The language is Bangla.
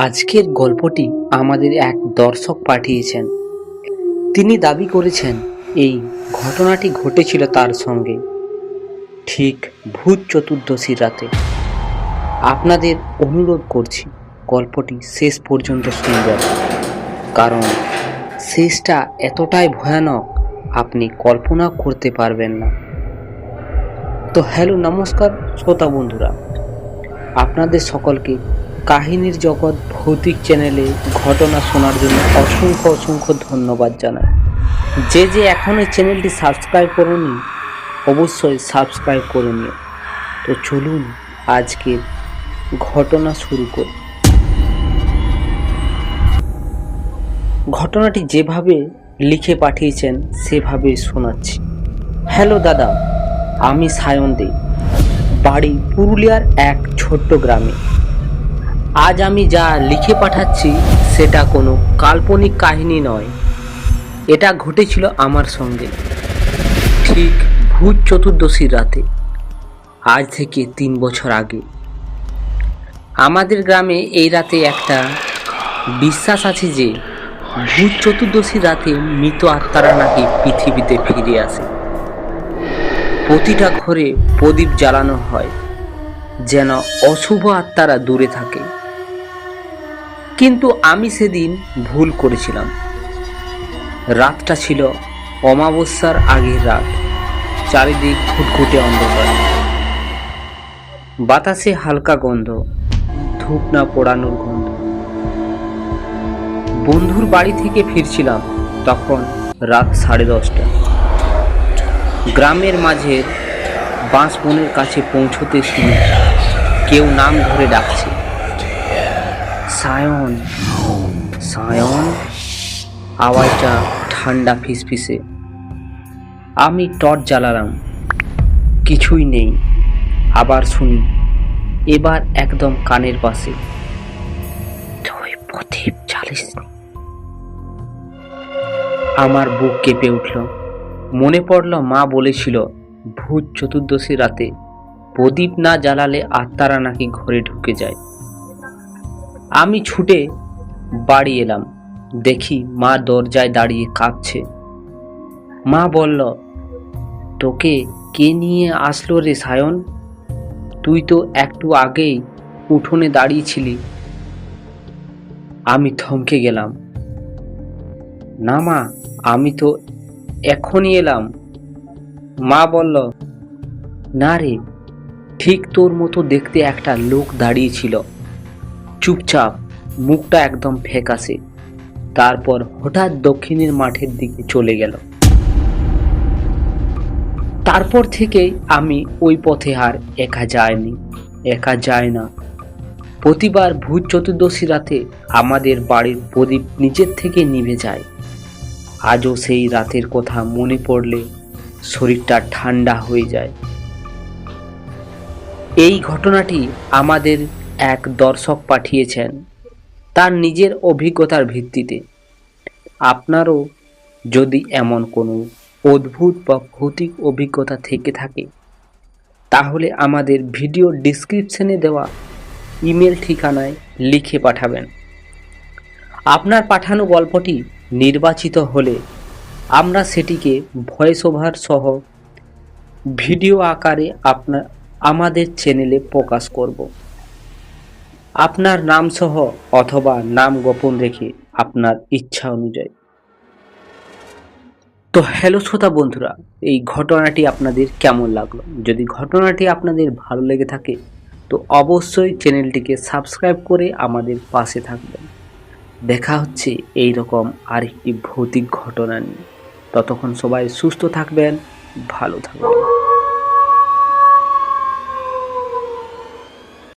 আজকের গল্পটি আমাদের এক দর্শক পাঠিয়েছেন। তিনি দাবি করেছেন, এই ঘটনাটি ঘটেছিল তার সঙ্গে। ঠিক ভূত চতুর্দশীর রাতে। আপনাদের অনুরোধ করছি, গল্পটি শেষ পর্যন্ত শুনবেন। কারণ শেষটা এতটাই ভয়ানক, আপনি কল্পনা করতে পারবেন না। তো হ্যালো, নমস্কার, শ্রোতা বন্ধুরা। আপনাদের সকলকে কাহিনীর জগৎ ভৌতিক চ্যানেলে ঘটনা শোনার জন্য অসংখ্য অসংখ্য ধন্যবাদ জানাই। যে যে এখন এই চ্যানেলটি সাবস্ক্রাইব করুনি, অবশ্যই সাবস্ক্রাইব করে নিও। তো চলুন আজকে ঘটনা শুরু করি। ঘটনাটি যেভাবে লিখে পাঠিয়েছেন সেভাবে শোনাচ্ছি। হ্যালো দাদা, আমি সায়ন দে। বাড়ি পুরুলিয়ার এক ছোট্ট গ্রামে। আজ আমি যা লিখে পাঠাচ্ছি, সেটা কোনো কাল্পনিক কাহিনী নয়। এটা ঘটেছিল আমার সঙ্গে। ঠিক ভূত চতুর্দশীর রাতে, আজ থেকে তিন বছর আগে। আমাদের গ্রামে এই রাতে একটা বিশ্বাস আছে যে, ভূত চতুর্দশীর রাতে মৃত আত্মারা নাকি পৃথিবীতে ফিরে আসে। প্রতিটা ঘরে প্রদীপ জ্বালানো হয়, যেন অশুভ আত্মারা দূরে থাকে। কিন্তু আমি সেদিন ভুল করেছিলাম। রাতটা ছিল অমাবস্যার আগের রাত। চারিদিক ঘুটঘুটে অন্ধকার। বাতাসে হালকা গন্ধ, ধূপ না পোড়ানোর গন্ধ। বন্ধুর বাড়ি থেকে ফিরছিলাম তখন রাত সাড়ে দশটা। গ্রামের মাঝের বাঁশ বনের কাছে পৌঁছতে শুনি, কেউ নাম ধরে ডাকছে। সায়ন। সায়ন, আওয়াজটা ঠান্ডা ফিসফিসে। আমি টর্চ জ্বালালাম। কিছুই নেই। আবার শুনি, এবার একদম কানের পাশে। তুই প্রদীপ জ্বালিস আমার বুক কেঁপে উঠল। মনে পড়ল মা বলেছিল, ভূত চতুর্দশী রাতে প্রদীপ না জ্বালালে আত্মারা নাকি ঘরে ঢুকে যায়। আমি ছুটে বাড়ি এলাম। দেখি মা দরজায় দাঁড়িয়ে কাঁদছে। মা বলল, তোকে কে নিয়ে আসলো রে সায়ন? তুই তো একটু আগেই উঠোনে দাঁড়িয়েছিলি। আমি থমকে গেলাম। না মা, আমি তো এখনই এলাম। মা বলল, না রে, ঠিক তোর মতো দেখতে একটা লোক দাঁড়িয়েছিল। চুপচাপ মুখটা একদম ফ্যাকাশে তারপর হঠাৎ দক্ষিণের মাঠের দিকে চলে গেল। তারপর থেকেই আমি ওই পথে আর একা যাইনি, একা যায় না। প্রতিবার ভূত চতুর্দশী রাতে আমাদের বাড়ির প্রদীপ নিজের থেকে নিভে যায়। আজও সেই রাতের কথা মনে পড়লে শরীরটা ঠান্ডা হয়ে যায়। এই ঘটনাটি আমাদের এক দর্শক পাঠিয়েছেন তার নিজের অভিজ্ঞতার ভিত্তিতে। আপনারও যদি এমন কোনো অদ্ভুত বা ভৌতিক অভিজ্ঞতা থেকে থাকে, তাহলে আমাদের ভিডিও ডিসক্রিপশনে দেওয়া ইমেল ঠিকানায় লিখে পাঠাবেন। আপনার পাঠানো গল্পটি নির্বাচিত হলে আমরা সেটিকে ভয়েস ওভার সহ ভিডিও আকারে আপনার, আমাদের চ্যানেলে প্রকাশ করব। আপনার নাম সহ অথবা নাম গোপন রেখে আপনার ইচ্ছা অনুযায়ী। তো হ্যালো শ্রোতা বন্ধুরা, এই ঘটনাটি আপনাদের কেমন লাগল? যদি ঘটনাটি আপনাদের ভালো লেগে থাকে, তো অবশ্যই চ্যানেলটিকে সাবস্ক্রাইব করে আমাদের পাশে থাকবেন। দেখা হচ্ছে এই রকম আরেকটি ভৌতিক ঘটনা নিয়ে। ততক্ষণ সবাই সুস্থ থাকবেন, ভালো থাকবেন।